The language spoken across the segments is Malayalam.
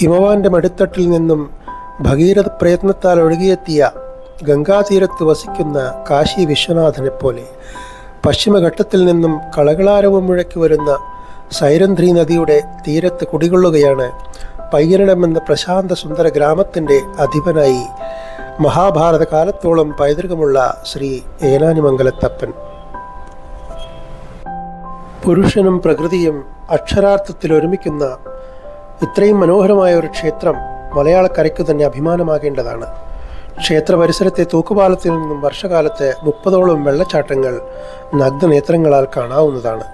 ഹിമവാന്റെ മടിത്തട്ടിൽ നിന്നും ഭഗീരഥ പ്രയത്നത്താൽ ഒഴുകിയെത്തിയ ഗംഗാതീരത്ത് വസിക്കുന്ന കാശി വിശ്വനാഥനെ പോലെ പശ്ചിമഘട്ടത്തിൽ നിന്നും കളകളാരവം മുഴക്കി വരുന്ന സൈരന്ധ്രി നദിയുടെ തീരത്ത് കുടികൊള്ളുകയാണ് എന്ന പ്രശാന്ത സുന്ദര ഗ്രാമത്തിന്റെ അധിപനായി മഹാഭാരത കാലത്തോളം പൈതൃകമുള്ള ശ്രീ ഏനാനിമംഗലത്തപ്പൻ. പുരുഷനും പ്രകൃതിയും അക്ഷരാർത്ഥത്തിൽ ഒരുമിക്കുന്ന ഇത്രയും മനോഹരമായ ഒരു ക്ഷേത്രം മലയാളക്കരയ്ക്ക് തന്നെ അഭിമാനമാകേണ്ടതാണ്. ക്ഷേത്ര പരിസരത്തെ തൂക്കുപാലത്തിൽ നിന്നും വർഷകാലത്ത് മുപ്പതോളം വെള്ളച്ചാട്ടങ്ങൾ നഗ്നനേത്രങ്ങളാൽ കാണാവുന്നതാണ്.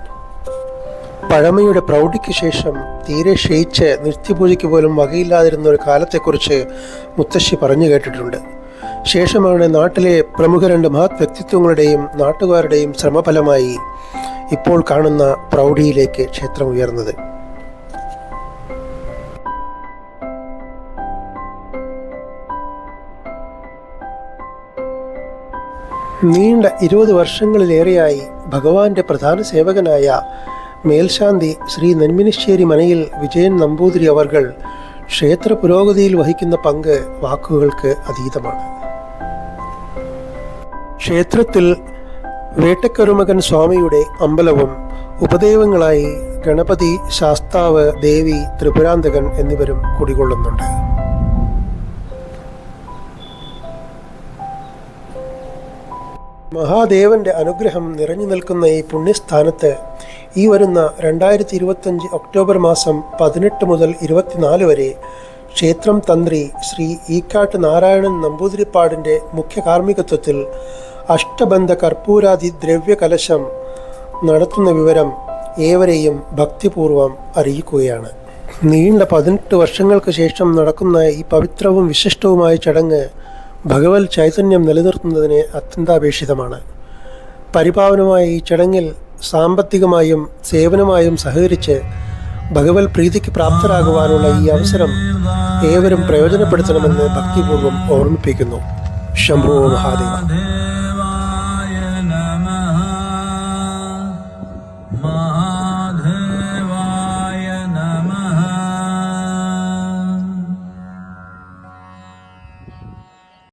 പഴമയുടെ പ്രൗഢിക്ക് ശേഷം തീരെ ക്ഷയിച്ച് നിത്യപൂജയ്ക്ക് പോലും വകയില്ലാതിരുന്ന ഒരു കാലത്തെക്കുറിച്ച് മുത്തശ്ശി പറഞ്ഞു കേട്ടിട്ടുണ്ട്. ശേഷമാണ് നാട്ടിലെ പ്രമുഖ രണ്ട് മഹത് വ്യക്തിത്വങ്ങളുടെയും നാട്ടുകാരുടെയും ശ്രമഫലമായി ഇപ്പോൾ കാണുന്ന പ്രൗഢിയിലേക്ക് ക്ഷേത്രം ഉയർന്നത്. നീണ്ട ഇരുപത് വർഷങ്ങളിലേറെയായി ഭഗവാന്റെ പ്രധാന സേവകനായ മേൽശാന്തി ശ്രീ നെന്മിനിശ്ശേരി മനയിൽ വിജയൻ നമ്പൂതിരി അവർകൾ ക്ഷേത്ര പുരോഗതിയിൽ വഹിക്കുന്ന പങ്ക് വാക്കുകൾക്ക് അതീതമാണ്. ക്ഷേത്രത്തിൽ വേട്ടക്കരുമകൻ സ്വാമിയുടെ അമ്പലവും ഉപദേവങ്ങളായി ഗണപതി ശാസ്താവ് ദേവി ത്രിപുരാന്തകൻ എന്നിവരും കുടികൊള്ളുന്നുണ്ട്. മഹാദേവന്റെ അനുഗ്രഹം നിറഞ്ഞു നിൽക്കുന്ന ഈ പുണ്യസ്ഥാനത്ത് ഈ വരുന്ന രണ്ടായിരത്തി ഇരുപത്തഞ്ച് ഒക്ടോബർ മാസം പതിനെട്ട് മുതൽ ഇരുപത്തിനാല് വരെ ക്ഷേത്രം തന്ത്രി ശ്രീ ഈക്കാട്ട് നാരായണൻ നമ്പൂതിരിപ്പാടിന്റെ മുഖ്യ കാർമ്മികത്വത്തിൽ അഷ്ടബന്ധ കർപ്പൂരാദി ദ്രവ്യ കലശം നടത്തുന്ന വിവരം ഏവരെയും ഭക്തിപൂർവം അറിയിക്കുകയാണ്. നീണ്ട പതിനെട്ട് വർഷങ്ങൾക്ക് ശേഷം നടക്കുന്ന ഈ പവിത്രവും വിശിഷ്ടവുമായ ചടങ്ങ് ഭഗവത് ചൈതന്യം നിലനിർത്തുന്നതിന് അത്യന്താപേക്ഷിതമാണ്. പരിപാവനമായ ഈ ചടങ്ങിൽ സാമ്പത്തികമായും സേവനമായും സഹകരിച്ച് ഭഗവത് പ്രീതിക്ക് പ്രാപ്തരാകുവാനുള്ള ഈ അവസരം ഏവരും പ്രയോജനപ്പെടുത്തണമെന്ന് ഭക്തിപൂർവം ഓർമ്മിപ്പിക്കുന്നു. ശംഭു മഹാദേവ.